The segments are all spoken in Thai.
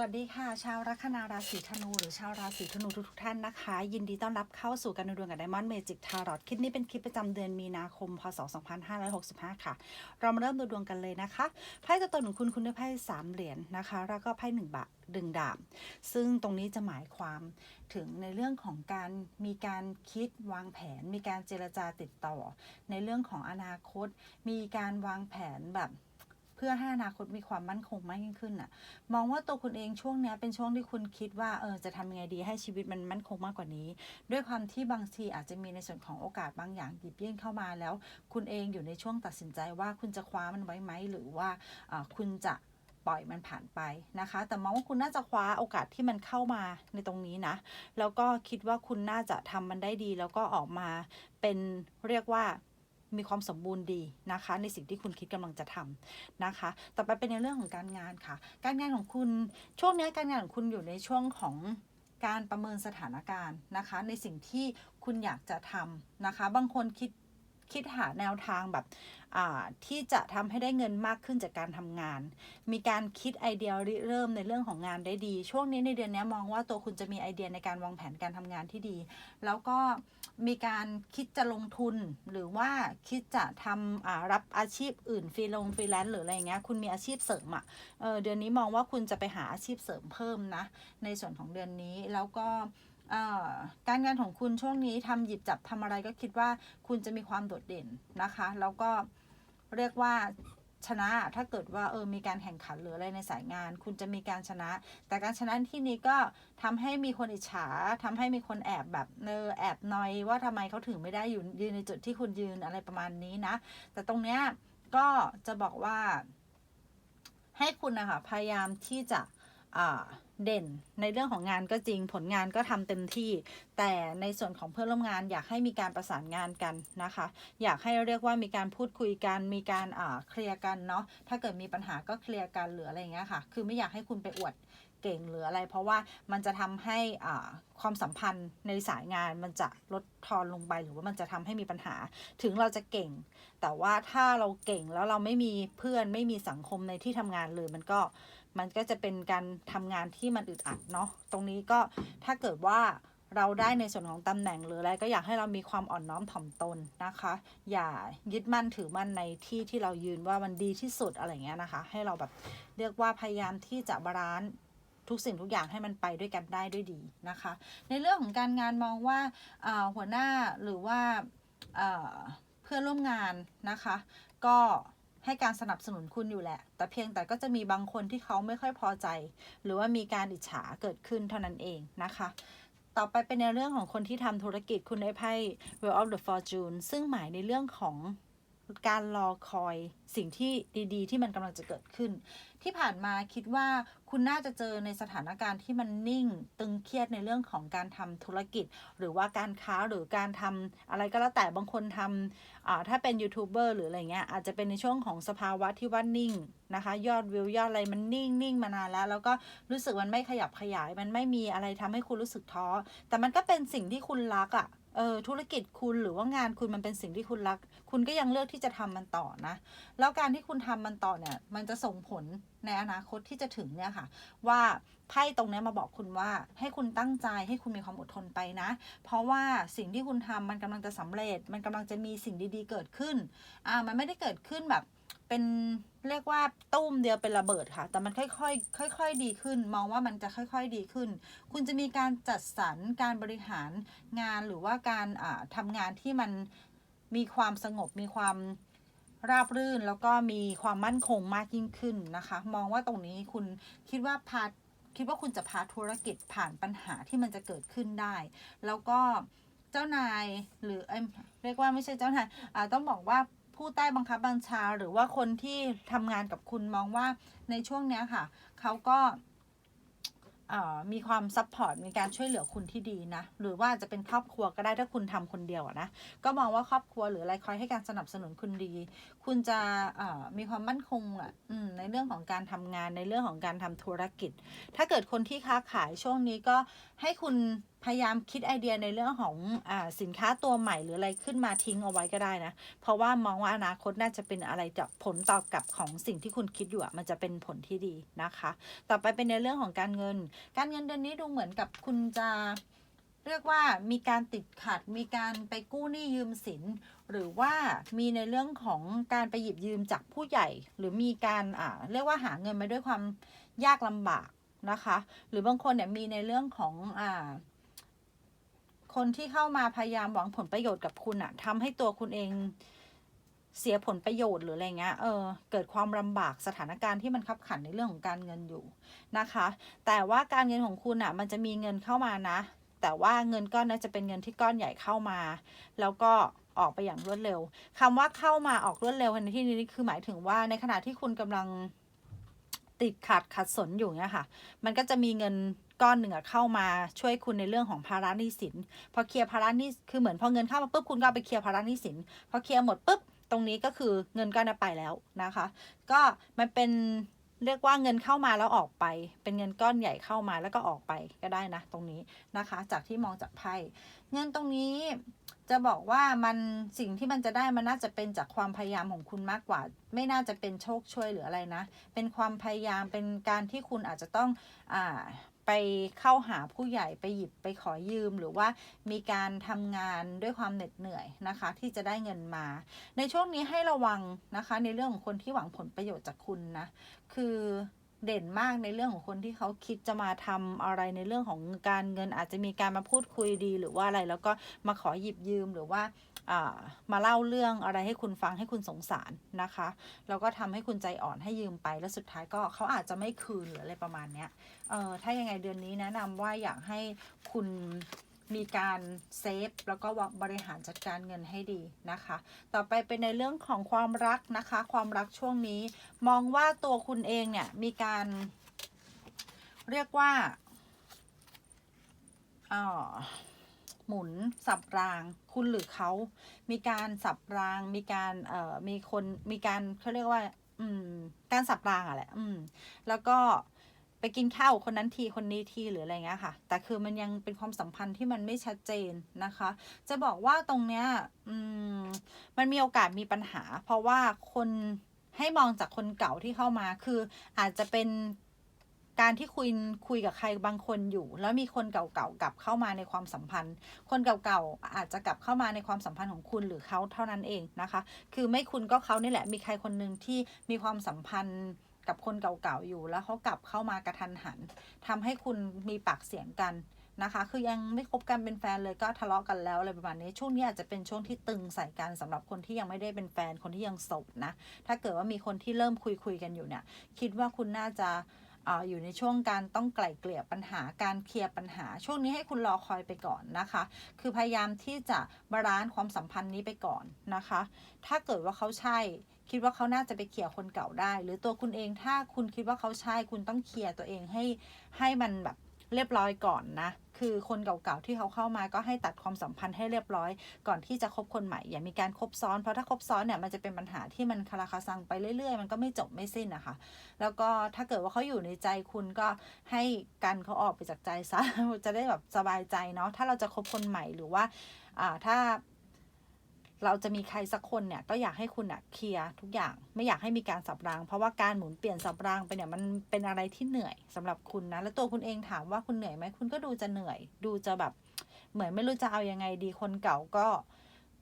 วัสดีค่ะ ชาวลัคนาราศีธนูหรือชาวราศีธนูทุกๆท่านนะคะ ยินดีต้อนรับเข้าสู่การดูดวงกับ Diamond Magic Tarot คลิปนี้เป็นคลิปประจำเดือนมีนาคมพศ 2565 ค่ะ เรามาเริ่มดูดวงกันเลยนะคะไพ่ตัวตนของคุณคุณได้ไพ่สามเหรียญนะคะ แล้วก็ไพ่หนึ่งบาทดึงดาบซึ่งตรงนี้จะหมายความถึงในเรื่องของการมีการคิดวางแผน มีการเจรจาติดต่อ ในเรื่องของอนาคต มีการวางแผนแบบ เพื่อให้อนาคตมีความมั่นคงมากยิ่งขึ้นน่ะ มองว่าตัวคุณเองช่วงเนี้ยเป็นช่วงที่คุณคิดว่าเออจะทำยังไงดีให้ชีวิตมันมั่นคงมากกว่านี้ ด้วยความที่บางทีอาจจะมีในส่วนของโอกาสบางอย่างหยิบยื่นเข้ามาแล้ว คุณเองอยู่ในช่วงตัดสินใจว่าคุณจะคว้ามันไว้ไหมหรือว่าอ่าคุณจะปล่อยมันผ่านไปนะคะ แต่มองว่าคุณน่าจะคว้าโอกาสที่มันเข้ามาในตรงนี้นะ แล้วก็คิดว่าคุณน่าจะทำมันได้ดี แล้วก็ออกมาเป็นเรียกว่า มีความสมบูรณ์ดีนะคะ ในสิ่งที่คุณคิดกำลังจะทำนะคะ ต่อไปเป็นในเรื่องของการงานค่ะ การงานของคุณช่วงนี้การงานของคุณอยู่ในช่วงของการประเมินสถานการณ์นะคะ ในสิ่งที่คุณอยากจะทำนะคะ บางคนคิด คิดหาแนวทางแบบที่จะทำให้ได้เงินมากขึ้นจากการทำงาน มีการคิดไอเดียริเริ่มในเรื่องของงานได้ดี ช่วงนี้ในเดือนนี้มองว่าตัวคุณจะมีไอเดียในการวางแผนการทำงานที่ดี แล้วก็มีการคิดจะลงทุนหรือว่าคิดจะทำรับอาชีพอื่นฟรีลงฟรีแลนซ์หรืออะไรเงี้ยคุณมีอาชีพเสริมอะ่ะเเดือนนี้มองว่าคุณจะไปหาอาชีพเสริมเพิ่มนะในส่วนของเดือนนี้แล้วก็ การงานของคุณช่วงนี้ทำหยิบจับทำอะไรก็คิดว่าคุณจะมีความโดดเด่นนะคะ แล้วก็เรียกว่าชนะถ้าเกิดว่าเออมีการแข่งขันหรืออะไรในสายงาน คุณจะมีการชนะ แต่การชนะที่นี้ก็ทำให้มีคนอิจฉาทำให้มีคนแอบแบบเนอแอบนอยว่าทำไมเขาถึงไม่ได้อยู่ยืนในจุดที่คุณยืนอะไรประมาณนี้นะ แต่ตรงเนี้ยก็จะบอกว่า ให้คุณนะคะพยายามที่จะอ่า เด่นในเรื่องของงานก็จริงผลงานก็ทำเต็มที่ แต่ในส่วนของเพื่อนร่วมงานอยากให้มีการประสานงานกันนะคะ อยากให้เรียกว่ามีการพูดคุยกันมีการอ่าเคลียร์กันเนาะถ้าเกิดมีปัญหาก็เคลียร์กันหรืออะไรอย่างเงี้ยค่ะ คือไม่อยากให้คุณไปอวดเก่งหรืออะไร เพราะว่ามันจะทำให้อ่าความสัมพันธ์ในสายงานมันจะลดทอนลงไปหรือว่ามันจะทำให้มีปัญหา ถึงเราจะเก่ง แต่ว่าถ้าเราเก่งแล้วเราไม่มีเพื่อนไม่มีสังคมในที่ทำงานเลยมันก็ มันก็จะเป็นการทำงานที่มันอึดอัดเนาะตรงนี้ก็ถ้าเกิดว่าเราได้ในส่วนของตำแหน่งหรืออะไรก็อยากให้เรามีความอ่อนน้อมถ่อมตนนะคะ อย่ายึดมั่นถือมั่นในที่ที่เรายืนว่ามันดีที่สุดอะไรเงี้ยนะคะ ให้เราแบบเรียกว่าพยายามที่จะบาลานซ์ทุกสิ่งทุกอย่างให้มันไปด้วยกันได้ด้วยดีนะคะ ในเรื่องของการงานมองว่าหัวหน้าหรือว่าเพื่อนร่วมงานนะคะ ก็ ให้การสนับสนุนคุณอยู่แหละ แต่เพียงแต่ก็จะมีบางคนที่เขาไม่ค่อยพอใจ หรือว่ามีการอิจฉาเกิดขึ้นเท่านั้นเองนะคะ ต่อไปเป็นในเรื่องของคนที่ทำธุรกิจคุณได้ไพ่ Wheel of the Fortune ซึ่งหมายในเรื่องของ การรอคอยสิ่งที่ดีๆ ที่มันกำลังจะเกิดขึ้น ที่ผ่านมาคิดว่าคุณน่าจะเจอในสถานการณ์ที่มันนิ่งตึงเครียดในเรื่องของการทำธุรกิจ หรือว่าการค้าหรือการทำอะไรก็แล้วแต่บางคนทำถ้าเป็นยูทูบเบอร์หรืออะไรเงี้ยอาจจะเป็นในช่วงของสภาวะที่ว่านิ่งนะคะ ยอดวิวยอดอะไรมันนิ่งนิ่งมานานแล้ว แล้วก็รู้สึกมันไม่ขยับขยาย มันไม่มีอะไรทำให้คุณรู้สึกท้อแต่มันก็เป็นสิ่งที่คุณรักอะ่ะเออธุรกิจคุณหรือว่างานคุณมันเป็นสิ่งที่คุณรัก คุณก็ยังเลือกที่จะทำมันต่อนะ แล้วการที่คุณทำมันต่อเนี่ย มันจะส่งผลในอนาคตที่จะถึงเนี่ยค่ะ ว่าไพ่ตรงนี้มาบอกคุณว่า ให้คุณตั้งใจให้คุณมีความอดทนไปนะ เพราะว่าสิ่งที่คุณทำมันกำลังจะสำเร็จ มันกำลังจะมีสิ่งดีๆเกิดขึ้น อ่า มันไม่ได้เกิดขึ้นแบบเป็นเรียกว่าตุ้มเดียวเป็นระเบิดค่ะ แต่มันค่อยๆ ค่อย ๆ ดีขึ้น มองว่ามันจะค่อย ๆ ดีขึ้น คุณจะมีการจัดสรรการบริหารงานหรือว่าการอ่าทำงานที่มัน มีความสงบมีความราบรื่นแล้วก็มีความมั่นคงมากยิ่งขึ้นนะคะ มองว่าตรงนี้คุณคิดว่าพาคิดว่าคุณจะพาธุรกิจผ่านปัญหาที่มันจะเกิดขึ้นได้ แล้วก็เจ้านายหรือเอเรียกว่าไม่ใช่เจ้านายต้องบอกว่าผู้ใต้บังคับบัญชาหรือว่าคนที่ทำงานกับคุณมองว่าในช่วงเนี้ยค่ะเขาก็ มีความซัพพอร์ตมีการช่วยเหลือคุณที่ดีนะ หรือว่าจะเป็นครอบครัวก็ได้ถ้าคุณทำคนเดียวนะ ก็มองว่าครอบครัวหรืออะไรคอยให้การสนับสนุนคุณดี คุณจะมีความมั่นคงอะในเรื่องของการทำงานในเรื่องของการทำธุรกิจ ถ้าเกิดคนที่ค้าขายช่วงนี้ก็ให้คุณพยายามคิดไอเดียในเรื่องของอสินค้าตัวใหม่หรืออะไรขึ้นมาทิ้งเอาไว้ก็ได้นะ เพราะว่ามองว่าอนาคตน่าจะเป็นอะไรจากผลตอบกลับของสิ่งที่คุณคิดอยู่มันจะเป็นผลที่ดีนะคะ ต่อไปเป็นในเรื่องของการเงิน การเงินเดือนนี้ดูเหมือนกับคุณจะเรียกว่ามีการติดขัด มีการไปกู้หนี้ยืมสิน หรือว่ามีในเรื่องของการไปหยิบยืมจากผู้ใหญ่ หรือมีการอ่าเรียกว่าหาเงินมาด้วยความยากลำบากนะคะ หรือบางคนเนี่ยมีในเรื่องของอ่า คนที่เข้ามาพยายามหวังผลประโยชน์กับคุณอะทำให้ตัวคุณเองเสียผลประโยชน์หรืออะไรเงี้ย เออ เกิดความลำบากสถานการณ์ที่มันขับขันในเรื่องของการเงินอยู่นะคะ แต่ว่าการเงินของคุณอะมันจะมีเงินเข้ามานะ แต่ว่าเงินก้อนนั้นจะเป็นเงินที่ก้อนใหญ่เข้ามา แล้วก็ออกไปอย่างรวดเร็วคำว่าเข้ามาออกรวดเร็วในที่นี้คือหมายถึงว่าในขณะที่คุณกำลัง ติดขัดขัดสนอยู่เนี่ยค่ะ มันก็จะมีเงินก้อนหนึ่งอะเข้ามาช่วยคุณในเรื่องของภาระหนี้สิน พอเคลียร์ภาระหนี้คือเหมือนพอเงินเข้ามาปุ๊บคุณก็ไปเคลียร์ภาระหนี้สิน พอเคลียร์หมดปุ๊บตรงนี้ก็คือเงินก้อนนั้นไปแล้วนะคะ ก็มันเป็น เรียกว่าเงินเข้ามาแล้วออกไป เป็นเงินก้อนใหญ่เข้ามาแล้วก็ออกไปก็ได้นะตรงนี้นะคะ จากที่มองจากไพ่เงินตรงนี้จะบอกว่ามันสิ่งที่มันจะได้มันน่าจะเป็นจากความพยายามของคุณมากกว่า ไม่น่าจะเป็นโชคช่วยหรืออะไรนะ เป็นความพยายามเป็นการที่คุณอาจจะต้องอ่า ไปเข้าหาผู้ใหญ่ไปหยิบไปขอยืม หรือว่ามีการทำงานด้วยความเหน็ดเหนื่อยนะคะ ที่จะได้เงินมา ในช่วงนี้ให้ระวังนะคะ ในเรื่องของคนที่หวังผลประโยชน์จากคุณนะ คือเด่นมากในเรื่องของคนที่เขาคิดจะมาทำอะไรในเรื่องของการเงินอาจจะมีการมาพูดคุยดีหรือว่าอะไรแล้วก็มาขอหยิบยืมหรือว่าอ่า มาเล่าเรื่องอะไรให้คุณฟังให้คุณสงสารนะคะแล้วก็ทำให้คุณใจอ่อนให้ยืมไปแล้วสุดท้ายก็เขาอาจจะไม่คืนหรืออะไรประมาณเนี้ยเออถ้ายังไงเดือนนี้แนะนำว่าอยากให้คุณมีการเซฟแล้วก็บริหารจัดการเงินให้ดีนะคะ ต่อไปเป็นในเรื่องของความรักนะคะ ความรักช่วงนี้ มองว่าตัวคุณเองเนี่ยมีการเรียกว่าอ่อ หมุน สับราง คุณหรือเขา มีการสับราง มีการเอ่อมีคนมีการเขาเรียกว่า อืม การสับรางอะแหละอืม แล้วก็ไปกินข้าวคนนั้นทีคนนี้ทีหรืออะไรเงี้ยค่ะ แต่คือมันยังเป็นความสัมพันธ์ที่มันไม่ชัดเจนนะคะ จะบอกว่าตรงเนี้ยอืมมันมีโอกาสมีปัญหา เพราะว่าคนให้มองจากคนเก่าที่เข้ามาคืออาจจะเป็น การที่คุยคุยกับใครบางคนอยู่ แล้วมีคนเก่าๆกลับเข้ามาในความสัมพันธ์ คนเก่าๆอาจจะกลับเข้ามาในความสัมพันธ์ของคุณหรือเขาเท่านั้นเองนะคะ คือไม่คุณก็เขานี่แหละมีใครคนหนึ่งที่มีความสัมพันธ์กับคนเก่าๆอยู่ แล้วเขากลับเข้ามากระทันหันทำให้คุณมีปากเสียงกันนะคะ คือยังไม่คบกันเป็นแฟนเลยก็ทะเลาะกันแล้วอะไรประมาณนี้ ช่วงนี้อาจจะเป็นช่วงที่ตึงใส่กันสำหรับคนที่ยังไม่ได้เป็นแฟน คนที่ยังโสดนะ ถ้าเกิดว่ามีคนที่เริ่มคุยคุยกันอยู่เนี่ย คิดว่าคุณน่าจะ ออยู่ในช่วงการต้องไกล่เกลี่ยปัญหาการเคลียร์ปัญหา ช่วงนี้ให้คุณรอคอยไปก่อนนะคะ คือพยายามที่จะบาลานซ์ความสัมพันธ์นี้ไปก่อนนะคะ ถ้าเกิดว่าเขาใช่คิดว่าเขาน่าจะไปเคลียร์คนเก่าได้ หรือตัวคุณเองถ้าคุณคิดว่าเขาใช่คุณต้องเคลียร์ตัวเองให้ให้มันแบบเรียบร้อยก่อนนะ คือคนเก่าๆที่เขาเข้ามาก็ให้ตัดความสัมพันธ์ให้เรียบร้อย ก่อนที่จะคบคนใหม่อย่ามีการคบซ้อนเพราะถ้าคบซ้อนเนี่ยมันจะเป็นปัญหาที่มันคาราคาซังไปเรื่อยๆ มันก็ไม่จบไม่สิ้นนะคะ แล้วก็ถ้าเกิดว่าเขาอยู่ในใจคุณก็ให้กันเขาออกไปจากใจซะจะได้แบบสบายใจเนาะถ้าเราจะคบคนใหม่หรือว่าอ่าถ้า เราจะมีใครสักคนเนี่ยก็อยากให้คุณอะเคลียร์ทุกอย่างไม่อยากให้มีการสับราง เพราะว่าการหมุนเปลี่ยนสับรางไปเนี่ยมันเป็นอะไรที่เหนื่อยสำหรับคุณนะแล้วตัวคุณเองถามว่าคุณเหนื่อยไหมคุณก็ดูจะเหนื่อย ดูจะแบบ เหมือนไม่รู้จะเอายังไงดีคนเก่าก็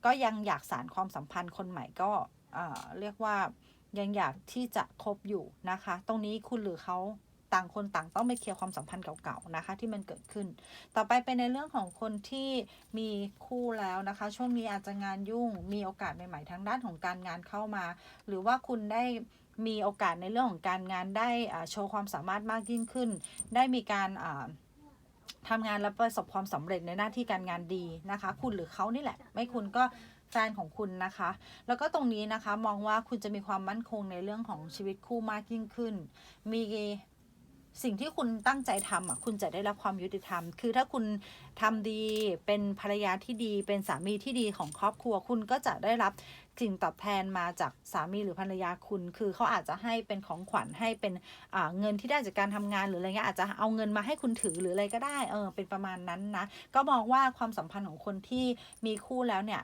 ก็ยังอยากสารความสัมพันธ์คนใหม่ก็อ่าเรียกว่ายังอยากที่จะคบอยู่นะคะ ตรงนี้คุณหรือเขา ต่างคนต่างต้องไปเคลียร์ความสัมพันธ์เก่าๆนะคะ ที่มันเกิดขึ้น ต่อไปเป็นในเรื่องของคนที่มีคู่แล้วนะคะ ช่วงนี้อาจจะงานยุ่งมีโอกาสใหม่ๆทางด้านของการงานเข้ามา หรือว่าคุณได้มีโอกาสในเรื่องของการงานได้โชว์ความสามารถมากยิ่งขึ้น ได้มีการทำงานแล้วประสบความสำเร็จในหน้าที่การงานดีนะคะ คุณหรือเขานี่แหละ ไม่คุณก็แฟนของคุณนะคะ แล้วก็ตรงนี้นะคะมองว่าคุณจะมีความมั่นคงในเรื่องของชีวิตคู่มากยิ่งขึ้น มี สิ่งที่คุณตั้งใจทำอะคุณจะได้รับความยุติธรรม คือถ้าคุณทำดีเป็นภรรยาที่ดี เป็นสามีที่ดีของครอบครัว คุณก็จะได้รับสิ่งตอบแทนมาจากสามีหรือภรรยาคุณ คือเขาอาจจะให้เป็นของขวัญให้เป็นเงินที่ได้จากการทำงานหรืออะไรเงี้ยอาจจะเอาเงินมาให้คุณถือหรืออะไรก็ได้เออเป็นประมาณนั้นนะก็มองว่าความสัมพันธ์ของคนที่มีคู่แล้วเนี่ย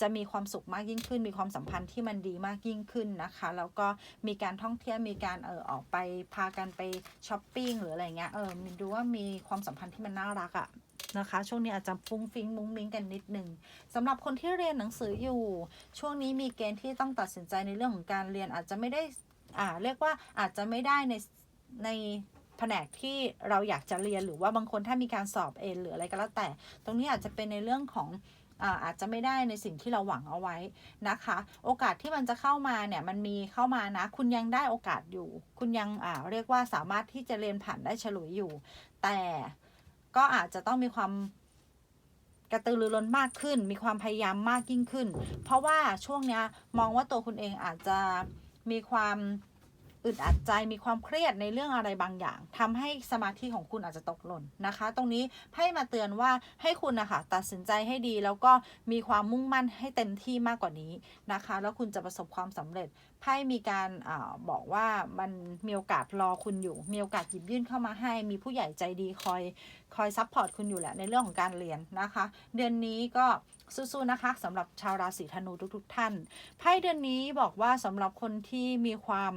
จะมีความสุขมากยิ่งขึ้น มีความสัมพันธ์ที่มันดีมากยิ่งขึ้นนะคะ แล้วก็มีการท่องเที่ยวมีการเออออกไปพากันไปช้อปปิ้งหรืออะไรเงี้ยเออมินดูว่ามีความสัมพันธ์ที่มันน่ารักอะนะคะช่วงนี้อาจจะฟุ้งฟิ้งมุ้งมิ้งกันนิดหนึ่งสำหรับคนที่เรียนหนังสืออยู่ ช่วงนี้มีเกณฑ์ที่ต้องตัดสินใจในเรื่องของการเรียนอาจจะไม่ได้อ่าเรียกว่าอาจจะไม่ได้ในในแผนกที่เราอยากจะเรียนหรือว่าบางคนถ้ามีการสอบเอ็งหรืออะไรก็แล้วแต่ ตรงนี้อาจจะเป็นในเรื่องของ อาจจะไม่ได้ในสิ่งที่เราหวังเอาไว้นะคะ โอกาสที่มันจะเข้ามาเนี่ยมันมีเข้ามานะ คุณยังได้โอกาสอยู่ คุณยังเรียกว่าสามารถที่จะเรียนผ่านได้ฉลุยอยู่ แต่ก็อาจจะต้องมีความกระตือรือร้นมากขึ้น มีความพยายามมากยิ่งขึ้น เพราะว่าช่วงเนี้ยมองว่าตัวคุณเองอาจจะมีความ อึดอัดใจมีความเครียดในเรื่องอะไรบางอย่างทำให้สมาธิของคุณอาจจะตกหล่นนะคะ ตรงนี้ให้มาเตือนว่าให้คุณนะคะตัดสินใจให้ดีแล้วก็มีความมุ่งมั่นให้เต็มที่มากกว่านี้นะคะ แล้วคุณจะประสบความสำเร็จไพ่มีการอาบอกว่ามันมีโอกาสรอคุณอยู่ มีโอกาสหยิบยื่นเข้ามาให้ มีผู้ใหญ่ใจดีคอยคอยซัพพอร์ตคุณอยู่แหละในเรื่องของการเรียนนะคะ เดือนนี้ก็สู้ๆนะคะสำหรับชาวราศีธนูทุกๆ ท่านไพ่เดือนนี้บอกว่าสำหรับคนที่มีความ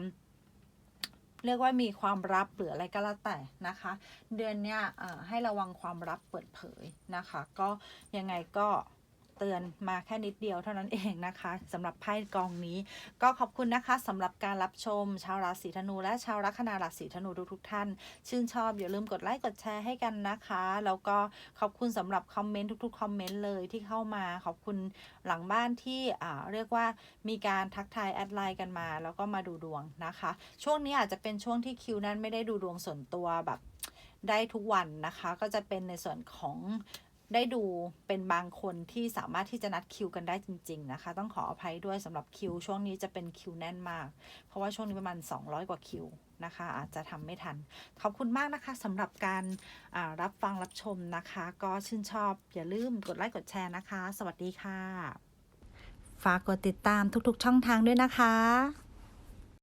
เรียกว่ามีความรับหรืออะไรก็แล้วแต่นะคะ เดือนเนี้ยให้ระวังความรับเปิดเผยนะคะ ก็ยังไงก็ เตือนมาแค่นิดเดียวเท่านั้นเองนะคะสำหรับไพ่กองนี้ ก็ขอบคุณนะคะสำหรับการรับชม ชาวราศีธนู และชาวลัคนาราศีธนูทุกๆท่าน ชื่นชอบอย่าลืมกดไลค์กดแชร์ให้กันนะคะ แล้วก็ขอบคุณสำหรับคอมเมนต์ทุกๆคอมเมนต์เลยที่เข้ามาขอบคุณหลังบ้านที่อ่าเรียกว่ามีการทักทายแอดไลน์กันมา แล้วก็มาดูดวงนะคะ ช่วงนี้อาจจะเป็นช่วงที่คิวนั้นไม่ได้ดูดวงส่วนตัวแบบได้ทุกวันนะคะ ก็จะเป็นในส่วนของ ได้ดูเป็นบางคนที่สามารถที่จะนัดคิวกันได้จริง ๆ นะคะ ต้องขออภัยด้วยสำหรับคิว ช่วงนี้จะเป็นคิวแน่นมาก เพราะว่าช่วงนี้ประมาณ 200 กว่าคิวนะคะ อาจจะทำไม่ทัน ขอบคุณมากนะคะสำหรับการรับฟังรับชมนะคะ ก็ชื่นชอบอย่าลืมกดไลค์กดแชร์นะคะ สวัสดีค่ะ ฝากกดติดตามทุกๆ ช่องทางด้วยนะคะ